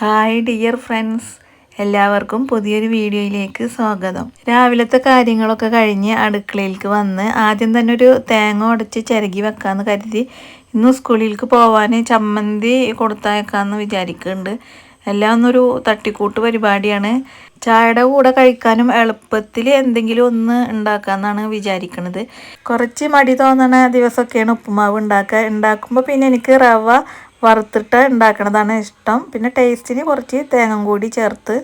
Hi dear friends എല്ലാവർക്കും പുതിയൊരു വീഡിയോയിലേക്ക് സ്വാഗതം. രാവിലത്തെ കാര്യങ്ങളൊക്കെ കഴിഞ്ഞ് അടുക്കളയിലേക്ക് വന്ന് ആദ്യം തന്നെ ഒരു തേങ്ങ ഉടച്ച് ചിരകി വെക്കാമെന്ന് കരുതി. ഇന്ന് സ്കൂളിലേക്ക് പോവാൻ ചമ്മന്തി കൊടുത്തയക്കാമെന്ന് വിചാരിക്കുന്നുണ്ട് എല്ലാം ഒന്നൊരു തട്ടിക്കൂട്ട് പരിപാടിയാണ്. ചായയുടെ കൂടെ കഴിക്കാനും എളുപ്പത്തിൽ എന്തെങ്കിലും ഒന്ന് ഉണ്ടാക്കാമെന്നാണ് വിചാരിക്കുന്നത് കുറച്ച് മടി തോന്നണ ദിവസമൊക്കെയാണ് ഉപ്പുമാവ് ഉണ്ടാക്കുക ഉണ്ടാക്കുമ്പോൾ പിന്നെ എനിക്ക് റവ വറുത്തിട്ട് ഉണ്ടാക്കണതാണ് ഇഷ്ടം. പിന്നെ ടേസ്റ്റിന് കുറച്ച് തേങ്ങ കൂടി ചേർത്ത്.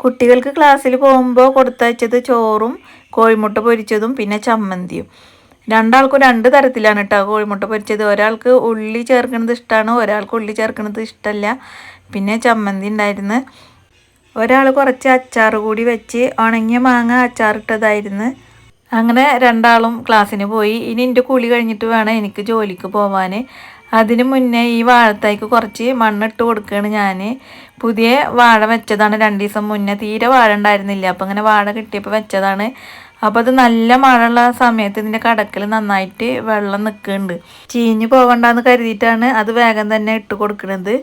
കുട്ടികൾക്ക് ക്ലാസ്സിൽ പോകുമ്പോൾ കൊടുത്തയച്ചത് ചോറും കോഴിമുട്ട പൊരിച്ചതും പിന്നെ ചമ്മന്തിയും. രണ്ടാൾക്കും രണ്ട് തരത്തിലാണ് കേട്ടോ കോഴിമുട്ട പൊരിച്ചത്. ഒരാൾക്ക് ഉള്ളി ചേർക്കുന്നത് ഇഷ്ടമാണ് ഒരാൾക്ക് ഉള്ളി ചേർക്കുന്നത് ഇഷ്ടമല്ല പിന്നെ ചമ്മന്തി ഉണ്ടായിരുന്നു. ഒരാൾ കുറച്ച് അച്ചാർ കൂടി വെച്ച് ഉണങ്ങിയ മാങ്ങ അച്ചാറിട്ടതായിരുന്നു അങ്ങനെ രണ്ടാളും ക്ലാസ്സിന് പോയി. ഇനി എന്റെ കുളി കഴിഞ്ഞിട്ട് വേണം എനിക്ക് ജോലിക്ക് പോവാൻ അതിന് മുന്നേ ഈ വാഴത്തേക്ക് കുറച്ച് മണ്ണിട്ട് കൊടുക്കുകയാണ് ഞാൻ പുതിയ വാഴ വെച്ചതാണ്. രണ്ട് ദിവസം മുന്നേ തീരെ വാഴ ഉണ്ടായിരുന്നില്ല. അപ്പം അങ്ങനെ വാഴ കിട്ടിയപ്പോൾ വെച്ചതാണ്. അപ്പോൾ അത് നല്ല മഴയുള്ള സമയത്ത് ഇതിന്റെ കടക്കിൽ നന്നായിട്ട് വെള്ളം നിൽക്കുന്നുണ്ട്. ചീഞ്ഞ് പോകണ്ടെന്ന് കരുതിയിട്ടാണ് അത് വേഗം തന്നെ ഇട്ട് കൊടുക്കുന്നത്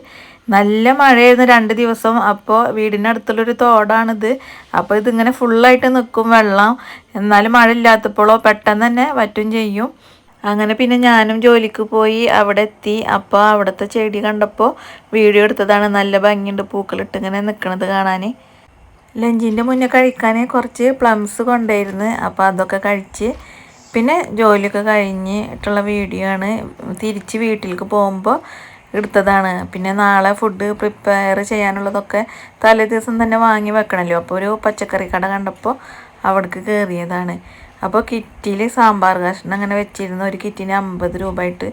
നല്ല മഴയായിരുന്നു രണ്ട് ദിവസം. അപ്പോൾ വീടിന്റെ അടുത്തുള്ളൊരു തോടാണിത്. അപ്പോൾ ഇതിങ്ങനെ ഫുള്ളായിട്ട് നിൽക്കും വെള്ളം. എന്നാലും മഴ ഇല്ലാത്തപ്പോഴോ പെട്ടെന്ന് തന്നെ വറ്റും ചെയ്യും. അങ്ങനെ പിന്നെ ഞാനും ജോലിക്ക് പോയി അവിടെ എത്തി. അപ്പോൾ അവിടുത്തെ ചെടി കണ്ടപ്പോൾ വീഡിയോ എടുത്തതാണ്. നല്ല ഭംഗിയുണ്ട് പൂക്കളിട്ട് ഇങ്ങനെ നിൽക്കുന്നത് കാണാൻ ലഞ്ചിന്റെ മുന്നേ കഴിക്കാൻ കുറച്ച് പ്ലംസ് കൊണ്ടായിരുന്നു അപ്പോൾ അതൊക്കെ കഴിച്ച് പിന്നെ ജോലിയൊക്കെ കഴിഞ്ഞിട്ടുള്ള വീഡിയോ ആണ്. തിരിച്ച് വീട്ടിലേക്ക് പോകുമ്പോൾ എടുത്തതാണ്. പിന്നെ നാളെ ഫുഡ് പ്രിപ്പയർ ചെയ്യാനുള്ളതൊക്കെ തലേ ദിവസം തന്നെ വാങ്ങി വെക്കണമല്ലോ അപ്പോൾ ഒരു പച്ചക്കറി കട കണ്ടപ്പോൾ അവിടേക്ക് കയറിയതാണ് അപ്പോൾ കിറ്റിൽ സാമ്പാർ കഷ്ണം അങ്ങനെ വെച്ചിരുന്ന. ഒരു കിറ്റിന് അമ്പത് രൂപ ആയിട്ട്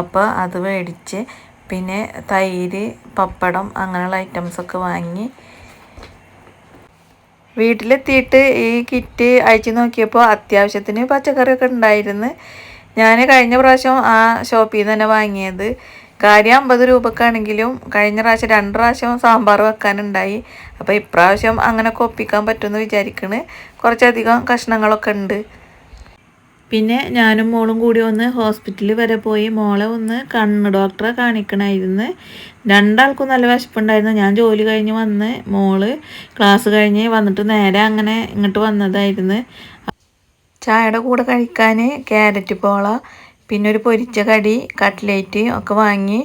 അപ്പോൾ അത് മേടിച്ച് പിന്നെ തൈര് പപ്പടം അങ്ങനെയുള്ള ഐറ്റംസൊക്കെ വാങ്ങി. വീട്ടിലെത്തിയിട്ട് ഈ കിറ്റ് അയച്ചു നോക്കിയപ്പോൾ അത്യാവശ്യത്തിന് പച്ചക്കറിയൊക്കെ ഉണ്ടായിരുന്നു. ഞാൻ കഴിഞ്ഞ പ്രാവശ്യം ആ ഷോപ്പിൽ നിന്ന് തന്നെ വാങ്ങിയത്. കാര്യം അമ്പത് രൂപക്കാണെങ്കിലും കഴിഞ്ഞ പ്രാവശ്യം രണ്ട് പ്രാവശ്യം സാമ്പാർ വെക്കാനുണ്ടായി. അപ്പോൾ ഇപ്രാവശ്യം അങ്ങനെ ഒപ്പിക്കാൻ പറ്റുമെന്ന് വിചാരിക്കണ്. കുറച്ചധികം കഷ്ണങ്ങളൊക്കെ ഉണ്ട്. പിന്നെ ഞാനും മോളും കൂടി ഒന്ന് ഹോസ്പിറ്റലിൽ വരെ പോയി. മോളെ ഒന്ന് കണ്ണ് ഡോക്ടറെ കാണിക്കണമായിരുന്നു രണ്ടാൾക്കും നല്ല വിശപ്പുണ്ടായിരുന്നു. ഞാൻ ജോലി കഴിഞ്ഞ് വന്ന് മോൾ ക്ലാസ് കഴിഞ്ഞ് വന്നിട്ട് നേരെ അങ്ങനെ ഇങ്ങോട്ട് വന്നതായിരുന്നു. ചായയുടെ കൂടെ കഴിക്കാൻ ക്യാരറ്റ് പോള പിന്നെ ഒരു പൊരിച്ച കടി കട്ട്ലേറ്റ് ഒക്കെ വാങ്ങി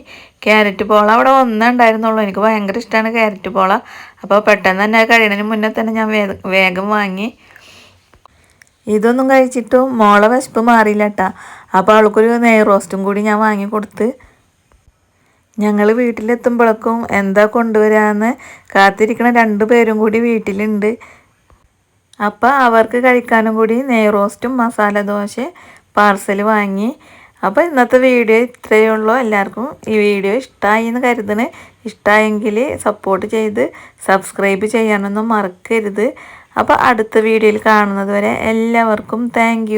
ക്യാരറ്റ് പോള അവിടെ ഒന്നേ ഉണ്ടായിരുന്നുള്ളൂ. എനിക്ക് ഭയങ്കര ഇഷ്ടമാണ് ക്യാരറ്റ് പോള. അപ്പോൾ പെട്ടെന്ന് തന്നെ കഴിയണതിന് മുന്നേ തന്നെ ഞാൻ വേഗം വാങ്ങി. ഇതൊന്നും കഴിച്ചിട്ടും മോളെ വിശപ്പ് മാറിയില്ല കേട്ടാ അപ്പോൾ അവൾക്കൊരു നെയ് റോസ്റ്റും കൂടി ഞാൻ വാങ്ങി കൊടുത്ത്. ഞങ്ങൾ വീട്ടിലെത്തുമ്പോഴേക്കും എന്താ കൊണ്ടുവരാമെന്ന് കാത്തിരിക്കണ രണ്ടു പേരും കൂടി വീട്ടിലുണ്ട്. അപ്പോൾ അവർക്ക് കഴിക്കാനും കൂടി നെയ് റോസ്റ്റും മസാല ദോശ പാർസൽ വാങ്ങി. അപ്പോൾ ഇന്നത്തെ വീഡിയോ ഇത്രയേ ഉള്ളൂ. എല്ലാവർക്കും ഈ വീഡിയോ ഇഷ്ടമായി എന്ന് കരുതണേ. ഇഷ്ടമായെങ്കിൽ സപ്പോർട്ട് ചെയ്ത് സബ്സ്ക്രൈബ് ചെയ്യാനൊന്നും മറക്കരുത്. അപ്പോൾ അടുത്ത വീഡിയോയിൽ കാണുന്നത് വരെ എല്ലാവർക്കും താങ്ക്